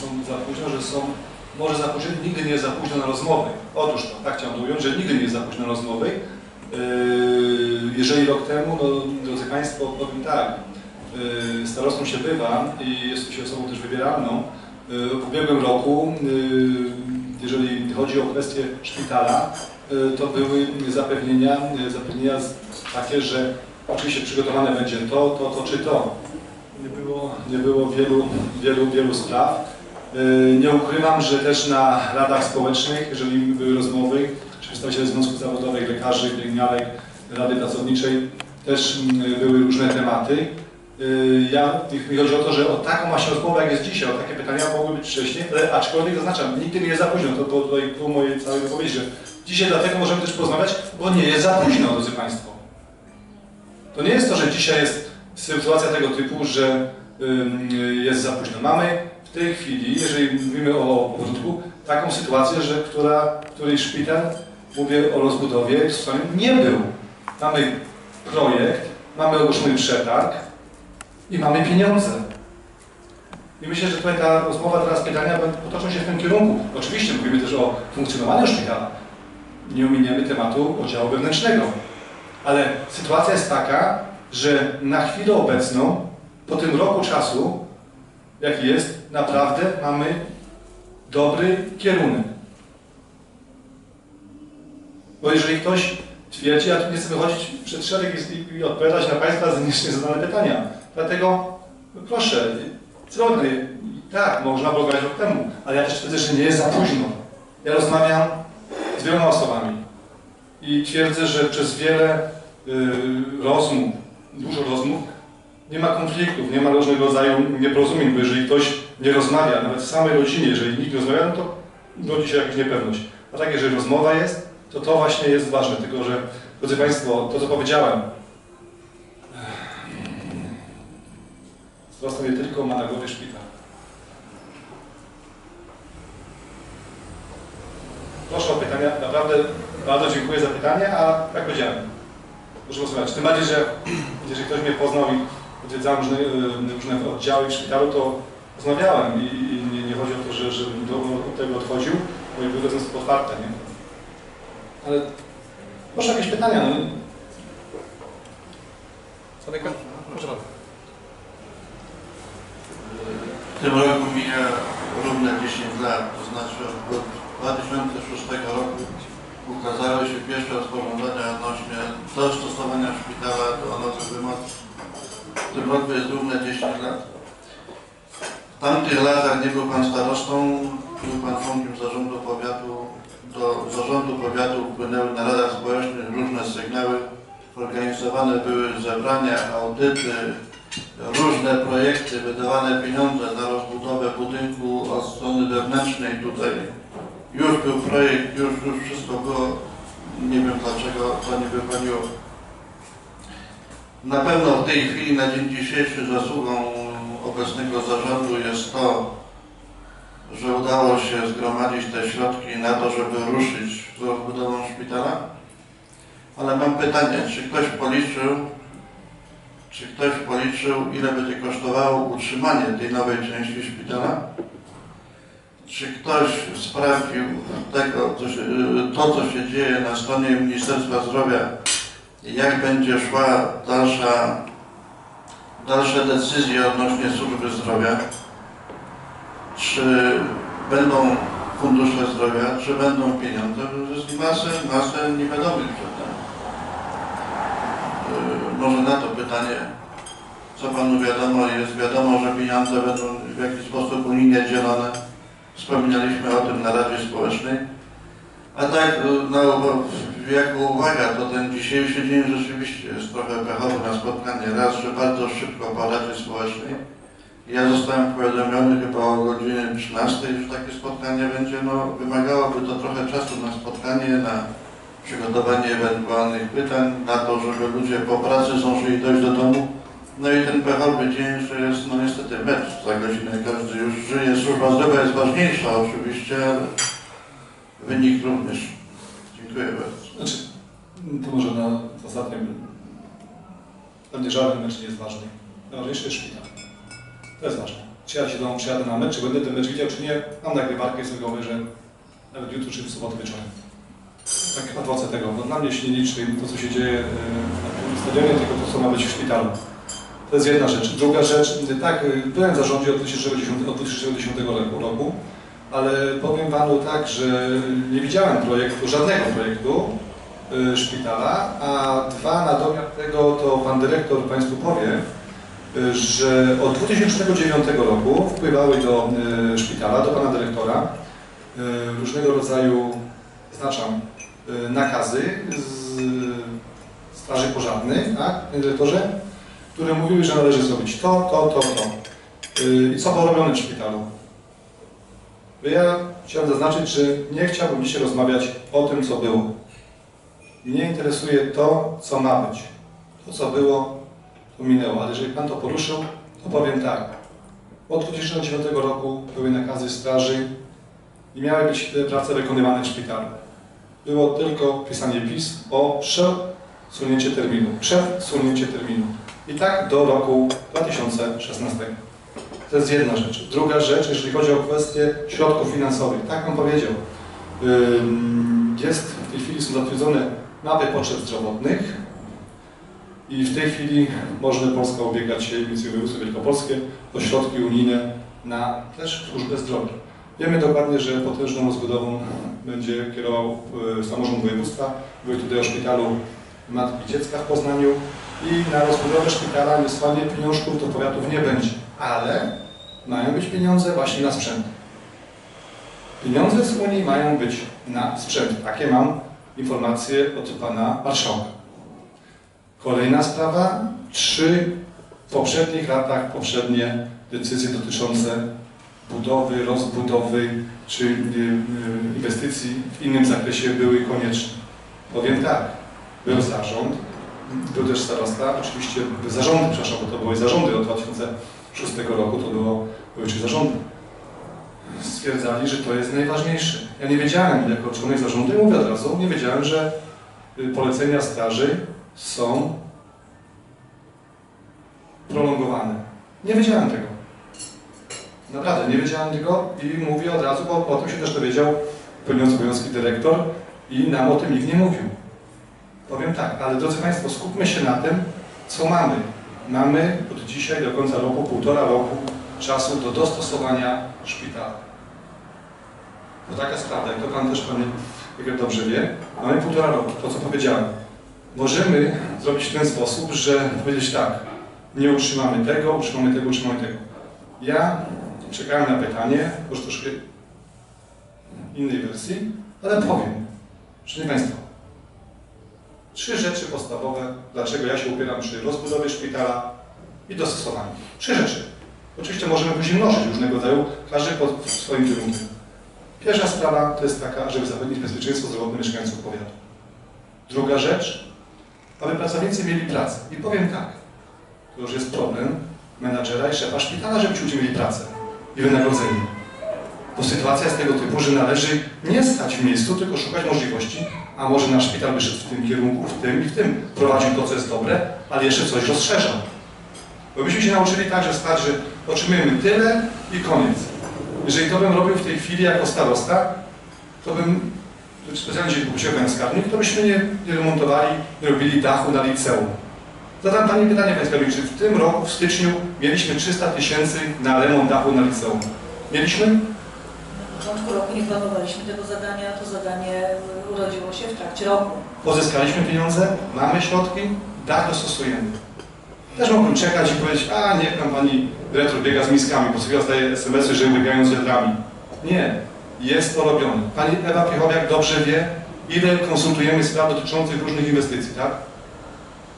są za późno, że są może za późno, nigdy nie jest za późno na rozmowy. Otóż to, tak chciałem ująć, że nigdy nie jest za późno na rozmowy. Yy, Jeżeli rok temu, no drodzy Państwo, powiem tak, yy, starostą się bywa i jest się osobą też wybieralną. Yy, W ubiegłym roku, jeżeli chodzi o kwestię szpitala, to były zapewnienia, zapewnienia takie, że oczywiście przygotowane będzie to, to, to czy to. Nie było, nie było wielu, wielu, wielu spraw. Yy, Nie ukrywam, że też na radach społecznych, jeżeli były rozmowy, przedstawiciele związków zawodowych, lekarzy, pielęgniarek, Rady Pracowniczej, też mm, były różne tematy. Yy, Ja, mi chodzi o to, że o taką właśnie rozmowę, jak jest dzisiaj, o takie pytania mogły być wcześniej, ale aczkolwiek zaznaczam, nigdy nie jest za późno, to było tutaj pół mojej wypowiedzi, że dzisiaj dlatego możemy też porozmawiać, bo nie jest za późno, drodzy Państwo. To nie jest to, że dzisiaj jest sytuacja tego typu, że jest za późno. Mamy tej chwili, jeżeli mówimy o ogródku, taką sytuację, że która, której szpital, mówię o rozbudowie, w sumie nie był. Mamy projekt, mamy ogłoszony przetarg i mamy pieniądze. I myślę, że tutaj ta rozmowa, teraz pytania potoczą się w tym kierunku. Oczywiście mówimy też o funkcjonowaniu szpitala. Nie ominiemy tematu oddziału wewnętrznego. Ale sytuacja jest taka, że na chwilę obecną, po tym roku czasu, jaki jest, naprawdę mamy dobry kierunek. Bo jeżeli ktoś twierdzi, ja tu nie chcę wychodzić przed szereg i, odpowiadać na Państwa zadane pytania. Dlatego proszę, drogny, tak, można było rok temu, ale ja też twierdzę, że nie jest za późno. Ja rozmawiam z wieloma osobami i twierdzę, że przez wiele y, rozmów, dużo rozmów, nie ma konfliktów, nie ma różnego rodzaju nieporozumień, bo jeżeli ktoś nie rozmawia, nawet w samej rodzinie, jeżeli nikt nie rozmawia, no to rodzi się jakaś niepewność. A tak, jeżeli rozmowa jest, to to właśnie jest ważne, tylko że, drodzy Państwo, to co powiedziałem, nie tylko ma na głowie szpital. Proszę o pytania, naprawdę bardzo dziękuję za pytanie, a jak powiedziałem, proszę posłuchać. Tym bardziej, że jeżeli ktoś mnie poznał i odwiedzałem różne, różne oddziały w szpitalu, to rozmawiałem i, i nie, nie chodzi o to, że, że do, od tego odchodził, bo były rozmowy otwarte, nie? Ale proszę jakieś pytania. No. Zamykam? Proszę bardzo. W tym roku mija równe 10 lat, to znaczy od 2006 roku ukazały się pierwsze rozporządzenia odnośnie dostosowania szpitala do nowych wymogów. W tym roku jest równe 10 lat. W tamtych latach nie był Pan starostą, był Pan członkiem zarządu powiatu. Do zarządu powiatu wpłynęły na radach społecznych różne sygnały. Organizowane były zebrania, audyty, różne projekty, wydawane pieniądze na rozbudowę budynku od strony wewnętrznej tutaj. Już był projekt, już, już wszystko było. Nie wiem dlaczego to nie wypaliło. Na pewno w tej chwili, na dzień dzisiejszy, zasługą obecnego zarządu jest to, że udało się zgromadzić te środki na to, żeby ruszyć z rozbudową szpitala. Ale mam pytanie, czy ktoś policzył, czy ktoś policzył, ile będzie kosztowało utrzymanie tej nowej części szpitala? Czy ktoś sprawdził tego, co się, to, co się dzieje na stronie Ministerstwa Zdrowia, jak będzie szła dalsza, dalsze decyzje odnośnie służby zdrowia? Czy będą fundusze zdrowia, czy będą pieniądze? Bo Jest masę, masę niewiadomych przed nami. Yy, Może na to pytanie, co Panu wiadomo, jest wiadomo, że pieniądze będą w jakiś sposób unijnie dzielone. Wspominaliśmy o tym na Radzie Społecznej. A tak, yy, no, jako uwaga, to ten dzisiejszy dzień rzeczywiście jest trochę pechowy na spotkanie. Raz, że bardzo szybko po Radzie Społecznej. Ja zostałem powiadomiony chyba o godzinie 13, że takie spotkanie będzie, no wymagałoby to trochę czasu na spotkanie, na przygotowanie ewentualnych pytań, na to, żeby ludzie po pracy zdążyli dojść do domu. No i ten pechowy dzień, że jest no niestety mecz za godzinę, każdy już żyje, służba zdrowia jest ważniejsza oczywiście, ale wynik również. Dziękuję bardzo. Znaczy, to może na ostatnim. Pewnie żaden mecz nie jest ważny. Najważniejszy jest szpital. To jest ważne. czy ja się domu przyjadę na mecz, czy będę ten mecz widział, czy nie. Mam nagrywarkę, sobie go obejrzę nawet jutro, czy w sobotę wieczorem. Tak adwokat tego, bo dla mnie się nie liczy to, co się dzieje e, na stadionie, tylko to, co ma być w szpitalu. To jest jedna rzecz. Druga rzecz, tak, e, byłem w zarządzie od 2010, od 2010 roku, roku, ale powiem Panu tak, że nie widziałem projektu, żadnego projektu y, szpitala, a dwa, na domiar tego to Pan Dyrektor Państwu powie, y, że od 2009 roku wpływały do y, szpitala, do Pana Dyrektora różnego rodzaju, znaczam, nakazy z Straży Pożarnej, tak, Panie Dyrektorze, które mówiły, że należy zrobić to, to, to, to. I co było robione w szpitalu? Ja chciałem zaznaczyć, że nie chciałbym dzisiaj rozmawiać o tym, co było. Mnie interesuje to, co ma być. To, co było, to minęło. Ale jeżeli Pan to poruszył, to powiem tak. Od 2009 roku były nakazy straży i miały być te prace wykonywane w szpitalu. Było tylko pisanie pism o przesunięcie terminu. Przesunięcie terminu. I tak do roku 2016. To jest jedna rzecz. Druga rzecz, jeżeli chodzi o kwestię środków finansowych, tak Pan powiedział, jest w tej chwili są zatwierdzone mapy potrzeb zdrowotnych i w tej chwili może Polska ubiegać się, Inicjatywy Województwo Wielkopolskie, o środki unijne na też służbę zdrowia. Wiemy dokładnie, że potężną rozbudową będzie kierował e, samorząd województwa. Były tutaj o szpitalu Matki i Dziecka w Poznaniu i na rozbudowę szpitala niesłanie pieniążków do powiatów nie będzie, ale mają być pieniądze właśnie na sprzęt. Pieniądze z Unii mają być na sprzęt. Takie mam informacje od pana marszałka. Kolejna sprawa. Trzy w poprzednich latach poprzednie decyzje dotyczące budowy, rozbudowy czy y, y, inwestycji w innym zakresie były konieczne. Powiem tak, był zarząd, był też starosta, oczywiście zarządy, przepraszam, bo to były zarządy od 2006 roku, to było, trzy zarządy. Stwierdzali, że to jest najważniejsze. Ja nie wiedziałem, jako członek zarządu, i mówię od razu, nie wiedziałem, że y, polecenia straży są prolongowane. Nie wiedziałem tego. Naprawdę, nie wiedziałem tego i mówię od razu, bo o tym się też dowiedział pełniący obowiązki dyrektor i nam o tym nikt nie mówił. Powiem tak, ale drodzy Państwo, skupmy się na tym, co mamy. Mamy od dzisiaj do końca roku, półtora roku czasu do dostosowania szpitala. Bo taka jest prawda, i to Pan też, Panie jak dobrze wie, mamy półtora roku, to co powiedziałem. Możemy zrobić w ten sposób, że powiedzieć tak, nie utrzymamy tego, utrzymamy tego, utrzymamy tego. Ja czekałem na pytanie, może troszkę innej wersji, ale powiem. Szanowni Państwo, trzy rzeczy podstawowe, dlaczego ja się upieram przy rozbudowie szpitala i dostosowaniu. Trzy rzeczy. Oczywiście możemy później mnożyć różnego rodzaju, każdy pod swoim kierunkiem. Pierwsza sprawa to jest taka, żeby zapewnić bezpieczeństwo zdrowotne mieszkańców powiatu. Druga rzecz, aby pracownicy mieli pracę. I powiem tak, to już jest problem menadżera i szefa szpitala, żeby ci ludzie mieli pracę i wynagrodzenie. Bo sytuacja jest tego typu, że należy nie stać w miejscu, tylko szukać możliwości, a może nasz szpital by szedł w tym kierunku, w tym i w tym, prowadził to, co jest dobre, ale jeszcze coś rozszerzał. Bo myśmy się nauczyli tak, że stać, że otrzymujemy tyle i koniec. Jeżeli to bym robił w tej chwili jako starosta, to bym specjalnie się uciekłem skarbnik, to byśmy nie, nie remontowali, nie robili dachu na liceum. Zadam Pani pytanie, Panie Skarbnik, czy w tym roku, w styczniu, mieliśmy 300 tysięcy na remont dachu na liceum? Mieliśmy? Początku roku nie planowaliśmy tego zadania, to zadanie urodziło się w trakcie roku. Pozyskaliśmy pieniądze, mamy środki, dach dostosujemy. Też mogłem czekać i powiedzieć, a niech tam Pani dyrektor biega z miskami, bo sobie zdaje SMS-y, że biegają z wiadrami. Nie, jest to robione. Pani Ewa Piechowiak dobrze wie, ile konsultujemy spraw dotyczących różnych inwestycji, tak?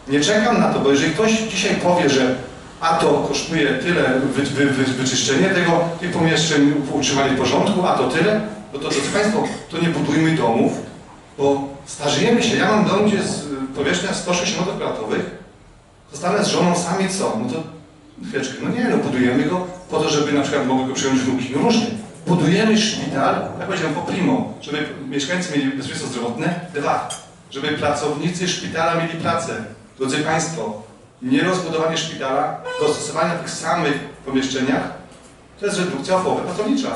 Nie czekam na to, bo jeżeli ktoś dzisiaj powie, że a to kosztuje tyle wy, wy, wy, wyczyszczenie tego, tych pomieszczeń, utrzymanie porządku, a to tyle, no to drodzy Państwo, to nie budujmy domów, bo starzejemy się. Ja mam dom, gdzie y, powierzchnia 160 metrów kwadratowych, zostanę z żoną sami co? No to chwileczkę, no nie, no budujemy go po to, żeby na przykład mogły go przyjąć wnuki. No różnie. Budujemy szpital, jak powiedziałem, po primo, żeby mieszkańcy mieli bezpieczeństwo zdrowotne. Dwa, żeby pracownicy szpitala mieli pracę. Drodzy Państwo, nie rozbudowanie szpitala, dostosowanie w tych samych pomieszczeniach To jest redukcja ofowy pracownicza.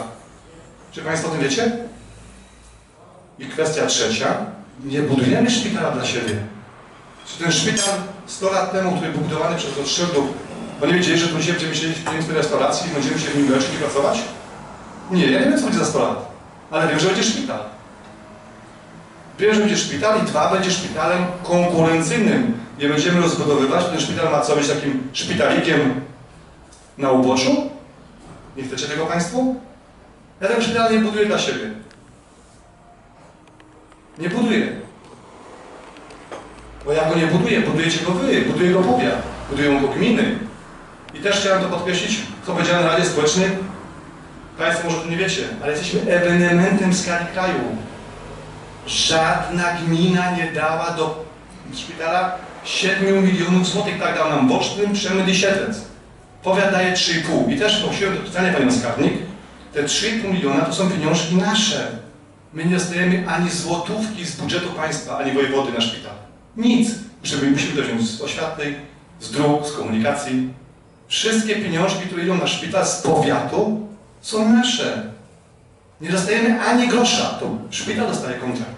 Czy Państwo o tym wiecie? I kwestia trzecia. Nie budujemy szpitala dla siebie. Czy ten szpital 100 lat temu, który był budowany przez Rothschildów, bo nie wiedzieli, że tu będziemy siedzieć w pieniędzy restauracji i będziemy się w nim leczyć i pracować? Nie, ja nie wiem, co będzie za 100 lat. Ale wiem, że będzie szpital. Że będzie szpital i dwa, będzie szpitalem konkurencyjnym. Nie będziemy rozbudowywać, ten szpital ma co być takim szpitalikiem na uboczu? Nie chcecie tego Państwo? Ja ten szpital nie buduję dla siebie. Nie buduję. Bo ja go nie buduję, budujecie go wy, buduje go powiat, budują go gminy. I też chciałem to podkreślić, co powiedziałem na Radzie Społecznej. Państwo może to nie wiecie, ale jesteśmy ewenementem w skali kraju. Żadna gmina nie dała do szpitala 7 milionów złotych, tak dał nam Bocznym, Przemyt i Siedlec. Powiat daje 3,5. I też prosiłem do pisania Panią Skarbnik, te 3,5 miliona to są pieniążki nasze. My nie dostajemy ani złotówki z budżetu państwa, ani wojewody na szpital. Nic. Żeby musimy to wziąć z oświaty, z dróg, z komunikacji. Wszystkie pieniążki, które idą na szpital z powiatu, są nasze. Nie dostajemy ani grosza. To szpital dostaje kontrakt.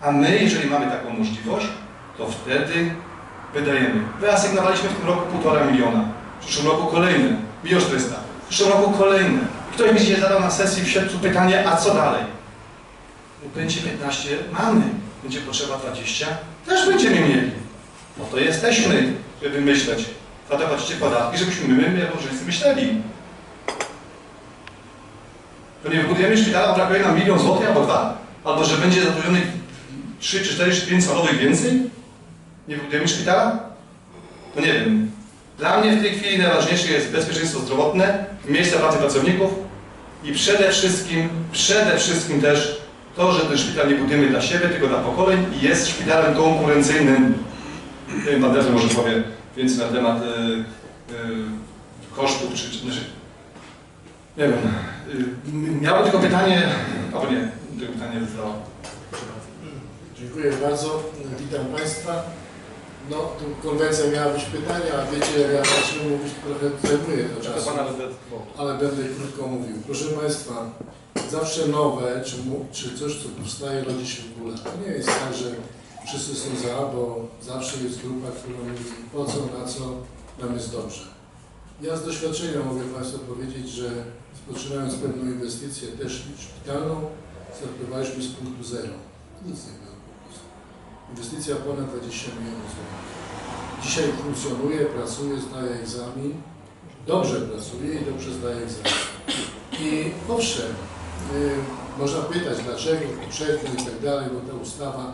A my, jeżeli mamy taką możliwość, to wtedy wydajemy. Wyasygnowaliśmy w tym roku półtora miliona. W przyszłym roku kolejne. Milion 400. W przyszłym roku kolejne. I Ktoś mi się zadał na sesji w sierpcu pytanie, a co dalej? Będzie 15, mamy. Będzie potrzeba 20, też będziemy mieli. No to jesteśmy, żeby myśleć. Za to płacicie podatki, żebyśmy my, jako urzędnicy, myśleli. To nie wybudujemy szpitala, brakuje nam milion złotych albo dwa? Albo że będzie zatrudnionych 3 czy 4 czy 5 salowych więcej? Nie wybudujemy szpitala? To nie wiem. Dla mnie w tej chwili najważniejsze jest bezpieczeństwo zdrowotne, miejsca pracy pracowników i przede wszystkim, przede wszystkim też to, że ten szpital nie budujemy dla siebie, tylko dla pokoleń i jest szpitalem konkurencyjnym. Pan Dyrektor może powie więcej na temat y, y, kosztów, czy, czy znaczy, nie wiem. Y, miałem tylko pytanie, albo nie, tylko pytanie do Dziękuję bardzo. Witam Państwa. No, tu konwencja miała być pytania, a wiecie, jak ja zacznę mówić, trochę zajmuje to czasu, ale będę krótko mówił. Proszę Państwa, zawsze nowe, czy, czy coś, co powstaje, rodzi się w ogóle. To nie jest tak, że wszyscy są za, bo zawsze jest grupa, która mówi po co, na co, nam jest dobrze. Ja z doświadczenia mogę Państwu powiedzieć, że rozpoczynając pewną inwestycję, też szpitalną, startowaliśmy z punktu zero. Nic nie było. Inwestycja ponad 20 milionów złotych. Dzisiaj funkcjonuje, pracuje, zdaje egzamin. Dobrze pracuje i dobrze zdaje egzamin. I owszem, y, można pytać dlaczego, poprzednio i tak dalej, bo ta ustawa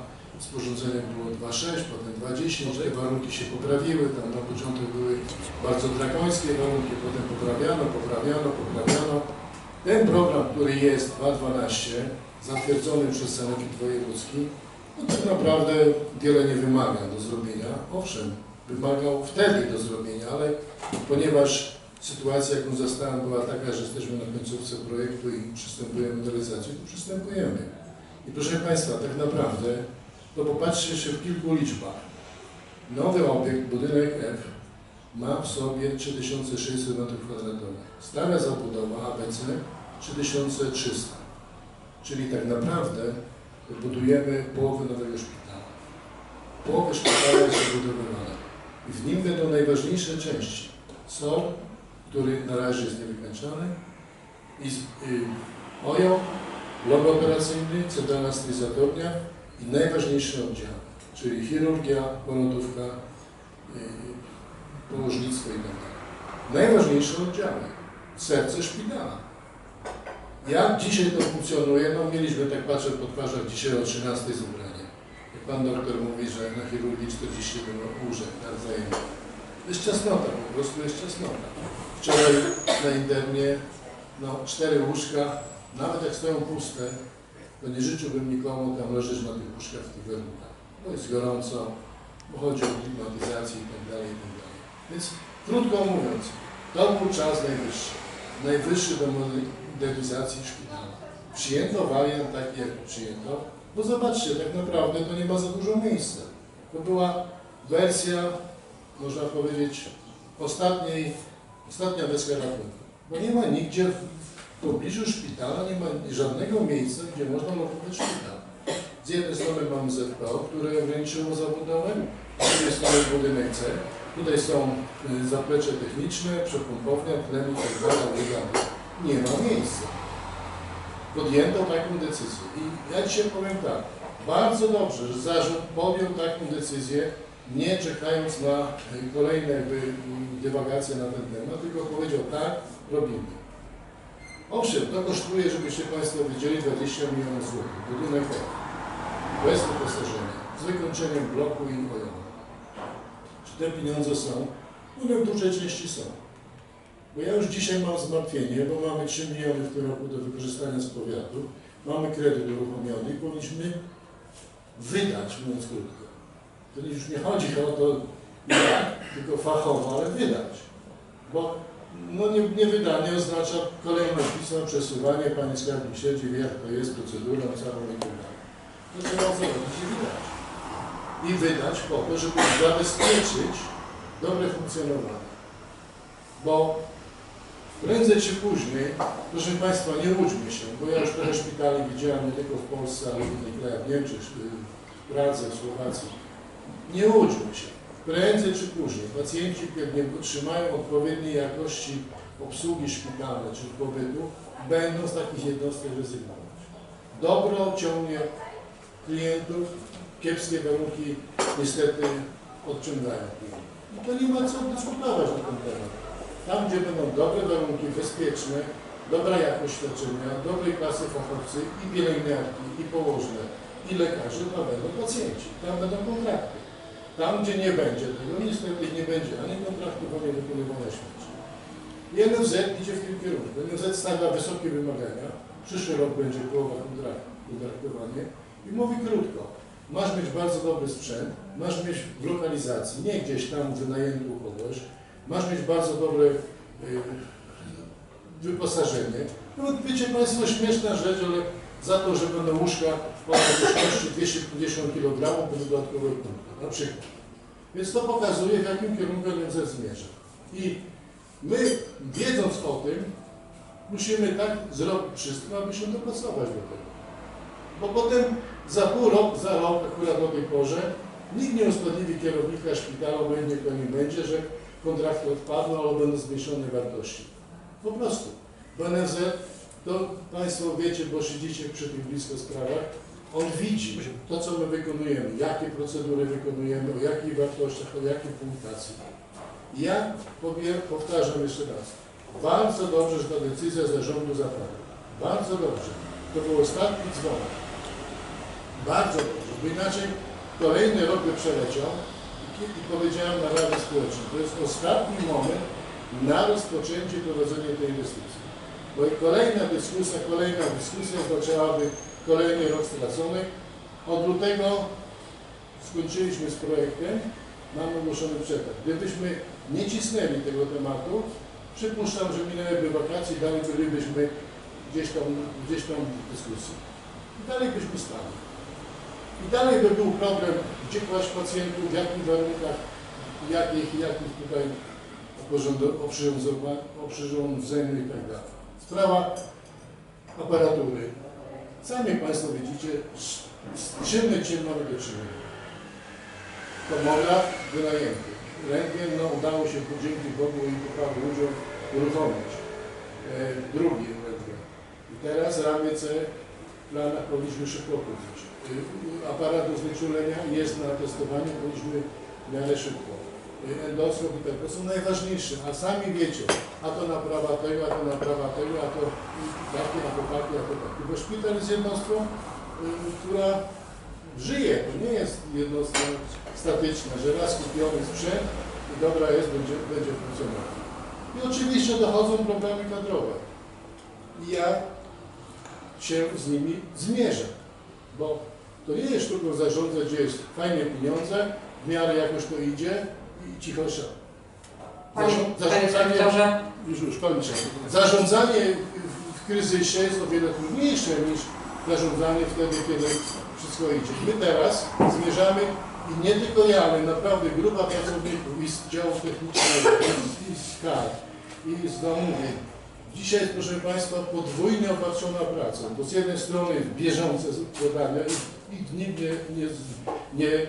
z było 2,6, potem 2,10, te warunki się poprawiły, tam na początek były bardzo drakońskie warunki, potem poprawiano, poprawiano, poprawiano. Ten program, który jest 2.12, zatwierdzony przez Sanepid Wojewódzki, no tak naprawdę wiele nie wymaga do zrobienia. Owszem, wymagał wtedy do zrobienia, ale ponieważ sytuacja, jaką zastałem, była taka, że jesteśmy na końcówce projektu i przystępujemy do realizacji, to przystępujemy. I proszę Państwa, tak naprawdę, to popatrzcie się w kilku liczbach. Nowy obiekt, budynek F, ma w sobie 3600 m2. Stara zabudowa ABC 3300. Czyli tak naprawdę budujemy połowę nowego szpitala. Połowę szpitala jest zabudowywana. I w nim będą najważniejsze części. SOR, który na razie jest niewykończony, i y, OJO, blok operacyjny, centralna stylizatornia i najważniejsze oddziały, czyli chirurgia, porodówka, y, położnictwo i tak dalej. Najważniejsze oddziały, serce szpitala. Jak dzisiaj to funkcjonuje? No mieliśmy, tak patrzę po twarzach, dzisiaj o 13 zebranie. Jak Pan doktor mówi, że na chirurgii 41 łóżek tak zajęło. Jest ciasnota, po prostu jest ciasnota. Wczoraj na internie, no cztery łóżka, nawet jak stoją puste, to nie życzyłbym nikomu tam leżeć na tych łóżkach w tych warunkach. Bo jest gorąco, bo chodzi o klimatyzację i tak dalej, i tak dalej. Więc krótko mówiąc, to był czas najwyższy. Najwyższy do modernizacji szpitala. Przyjęto wariant taki, jak przyjęto, bo zobaczcie, tak naprawdę to nie ma za dużo miejsca. To była wersja, można powiedzieć, ostatniej, ostatnia deska ratunku. Bo nie ma nigdzie w pobliżu szpitala, nie ma żadnego miejsca, gdzie można lokować szpital. Z jednej strony mamy ZPO, które ograniczyło zabudowę, z drugiej strony budynek C. Tutaj są y, zaplecze techniczne, przepompownia, tlen i tak dalej. Nie ma miejsca. Podjęto taką decyzję. I ja dzisiaj powiem tak, bardzo dobrze, że zarząd podjął taką decyzję, nie czekając na y, kolejne jakby, y, dywagacje na ten temat, tylko powiedział tak, robimy. Owszem, to kosztuje, żebyście Państwo wiedzieli, 20 milionów złotych. Budynek F. Bez wyposażenia, z wykończeniem bloku i ojona. Czy te pieniądze są? One w dużej części są. Bo ja już dzisiaj mam zmartwienie, bo mamy 3 miliony w tym roku do wykorzystania z powiatu, mamy kredyt uruchomiony i powinniśmy wydać, mówiąc krótko. To już nie chodzi o to jak, tylko fachowo, ale wydać. Bo no nie, niewydanie oznacza kolejność pisma, przesuwanie, Panie Skarbnik siedzi, wie jak to jest, procedurą całą i tak dalej. To trzeba zrobić i wydać. I wydać po to, żeby zabezpieczyć dobre funkcjonowanie. Bo prędzej czy później, proszę Państwa, nie łudźmy się, bo ja już trochę szpitali widziałem nie tylko w Polsce, ale w innych krajach, w Niemczech, w Pradze, w Słowacji. Nie łudźmy się. Prędzej czy później pacjenci, jak nie otrzymają odpowiedniej jakości obsługi szpitalnej czy pobytu, będą z takich jednostek rezygnować. Dobro ciągnie klientów, kiepskie warunki niestety odciągają klientów. I to nie ma co dyskutować na ten temat. Tam, gdzie będą dobre warunki, bezpieczne, dobra jakość świadczenia, dobrej klasy fachowcy i pielęgniarki, i położne, i lekarze, tam będą pacjenci, tam będą kontrakty. Tam, gdzie nie będzie tego, niestety nie będzie ani kontraktów, ani wykonywania świadczeń. I NFZ idzie w tym kierunku. NFZ stawia wysokie wymagania. Przyszły rok będzie połowa kontraktowanie. I mówi krótko, masz mieć bardzo dobry sprzęt, masz mieć w lokalizacji, nie gdzieś tam wynajęty u kogoś, masz mieć bardzo dobre y, wyposażenie. No wiecie Państwo, śmieszna rzecz, ale za to, że będą łóżka o wartości 250 kg, będą dodatkowe punkty, na przykład. Więc to pokazuje, w jakim kierunku NFZ zmierza. I my, wiedząc o tym, musimy tak zrobić wszystko, aby się dopasować do tego. Bo potem za pół roku, za rok, akurat o tej porze, nikt nie usprawiedliwi kierownika szpitala, obojętnie kto nim będzie, że kontrakty odpadną albo będą zmniejszone wartości. Po prostu. Bo NFZ, to Państwo wiecie, bo siedzicie przy tych blisko sprawach, on widzi to, co my wykonujemy, jakie procedury wykonujemy, o jakich wartościach, o jakiej punktacji. Ja powiem, powtarzam jeszcze raz. Bardzo dobrze, że ta decyzja zarządu zapadła. Bardzo dobrze. To był ostatni dzwonek. Bardzo dobrze, bo inaczej kolejny rok by przeleciał i, powiedziałem na Radzie Społecznej, to jest ostatni moment na rozpoczęcie prowadzenia tej inwestycji. Bo kolejna dyskusja, kolejna dyskusja oznaczałaby kolejny rok stracony. Od lutego skończyliśmy z projektem, mamy ogłoszony przetarg. Gdybyśmy nie cisnęli tego tematu, przypuszczam, że minęłyby wakacje dalej bylibyśmy gdzieś tam, gdzieś tam w dyskusji. Dalej byśmy stali. I dalej by był problem, gdzie kłaść pacjentów, w jakich warunkach, jakich, jakich tutaj oprzyrządzeniu i tak dalej. Sprawa aparatury. Sami Państwo widzicie, czym my czym mamy do czynienia. Tomograf wynajęty. Rentgen, no udało się dzięki Bogu i poprawy ludziom uruchomić. E, drugi rentgen. I teraz ramię C w planach powinniśmy szybko kupić. E, aparat do znieczulenia jest na testowaniu, powinniśmy w miarę szybko. Endoskop i tak, to są najważniejsze, a sami wiecie, a to naprawa tego, a to naprawa tego, a to takie, a to takie, a to takie. Bo szpital jest jednostką, y, która żyje, to nie jest jednostka statyczna, że raz kupiony sprzęt i dobra jest, będzie, będzie funkcjonował. I oczywiście dochodzą problemy kadrowe. I ja się z nimi zmierzę, bo to nie jest sztuką zarządzać, gdzie jest fajne pieniądze, w miarę jakoś to idzie i cicho panie zarządzanie- już, już kończę. Zarządzanie w- kryzysie jest o wiele trudniejsze niż zarządzanie wtedy, kiedy wszystko idzie. My teraz zmierzamy i nie tylko ja, ale naprawdę grupa pracowników i z działu technicznego, i z, KAR, i z zamówień, Dzisiaj proszę Państwa, podwójnie opatrzona pracą, bo z jednej strony bieżące zadania i, nikt nie, nie, nie,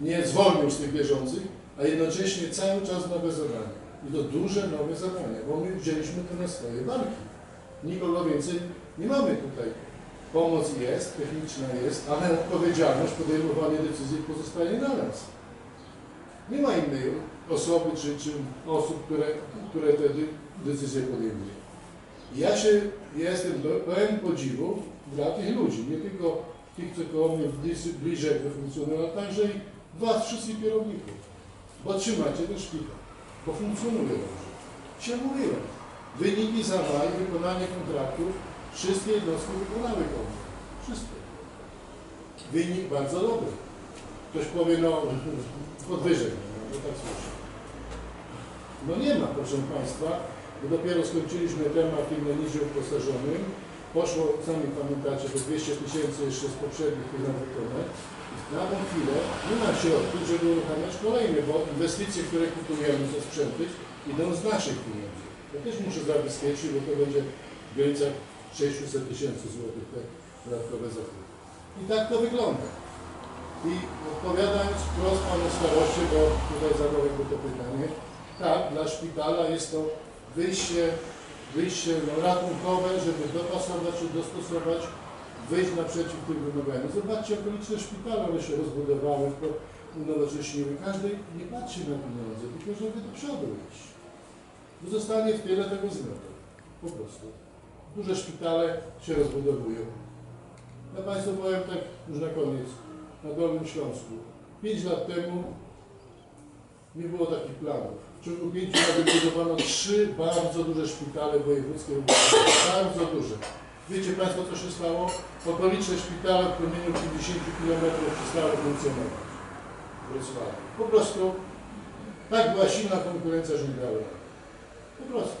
nie zwolnił z tych bieżących, a jednocześnie cały czas nowe zadania. I to duże nowe zadania, bo my wzięliśmy to na swoje barki. Nikogo więcej nie mamy tutaj. Pomoc jest, techniczna jest, ale odpowiedzialność, podejmowanie decyzji pozostaje na nas. Nie ma innej osoby czy, czy osób, które, które te decyzje podejmują. Ja się jestem pe- pełen podziwu dla tych ludzi, nie tylko tych, co koło mnie bliżej, bliżej funkcjonują, ale także i Was, wszystkich kierowników. Bo trzymacie ten szpital, bo funkcjonuje dobrze. Się mówiłem. Wyniki zadań, wykonanie kontraktów, wszystkie jednostki wykonały kontrakt. Wszystkie. Wynik bardzo dobry. Ktoś powie, no podwyżek, no tak słyszę. No nie ma, proszę Państwa, bo dopiero skończyliśmy temat tym najniżej uposażonym. Poszło, sami pamiętacie, to 200 tysięcy jeszcze z poprzednich tych na wykonę. Na tą chwilę nie ma środków, żeby uruchamiać kolejne, bo inwestycje, które kupujemy za sprzęty, idą z naszych pieniędzy. Ja też muszę zabezpieczyć, bo to będzie w granicach 600 tysięcy złotych te dodatkowe zakupy. I tak to wygląda. I odpowiadając wprost Panu staroście, bo tutaj zadał jakby to pytanie, tak, dla szpitala jest to wyjście, wyjście ratunkowe, żeby dopasować czy dostosować, wyjść naprzeciw tym wymaganiom. Zobaczcie, okoliczne szpitale, one się rozbudowały, unowocześniły. Każdy nie patrzy na pieniądze, tylko żeby do przodu iść. Zostanie w tyle tego zmiotu. Po prostu. Duże szpitale się rozbudowują. Ja Państwu powiem tak już na koniec, na Dolnym Śląsku. Pięć lat temu nie było takich planów. W ciągu pięciu lat wybudowano trzy bardzo duże szpitale wojewódzkie, bardzo duże. Wiecie Państwo, co się stało? Okoliczne szpitale w promieniu 50 km przestały funkcjonować Wrocławiu. Po prostu tak była silna konkurencja, że nie rady. Po prostu.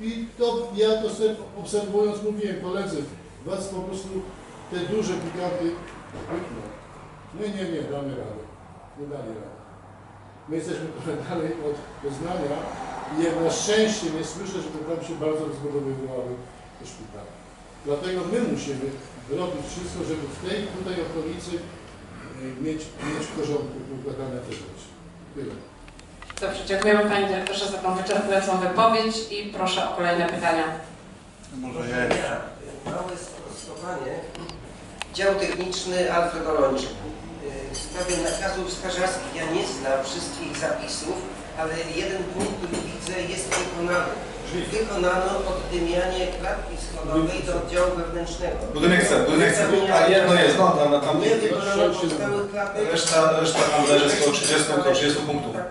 I to ja to sobie obserwując mówiłem, koledzy, was po prostu te duże giganty wykną. Nie, nie, nie, damy radę. Nie dali rady. My jesteśmy trochę dalej od Poznania i ja na szczęście nie słyszę, żeby tam się bardzo rozbudowywały te szpitale. Dlatego my musimy robić wszystko, żeby w tej tutaj okolicy y, mieć, mieć w porządku układane te rzeczy. Tyle. Dobrze, dziękujemy Panie Dyrektorze za tą wyczerpującą wypowiedź i proszę o kolejne pytania. Może ja Ja, małe sprostowanie. Dział techniczny Alfred Olończyk. W sprawie nakazów strażarskich ja nie znam wszystkich zapisów, ale jeden punkt, który widzę, jest wykonany. Wykonano oddymianie klatki schodowej do oddziału wewnętrznego. Budynek C, budynek C, a jedno jest, no tam, tam Nie wykonano pozostałych klatek. reszta, reszta tam leży z około 30, około 30 punktów. Tak,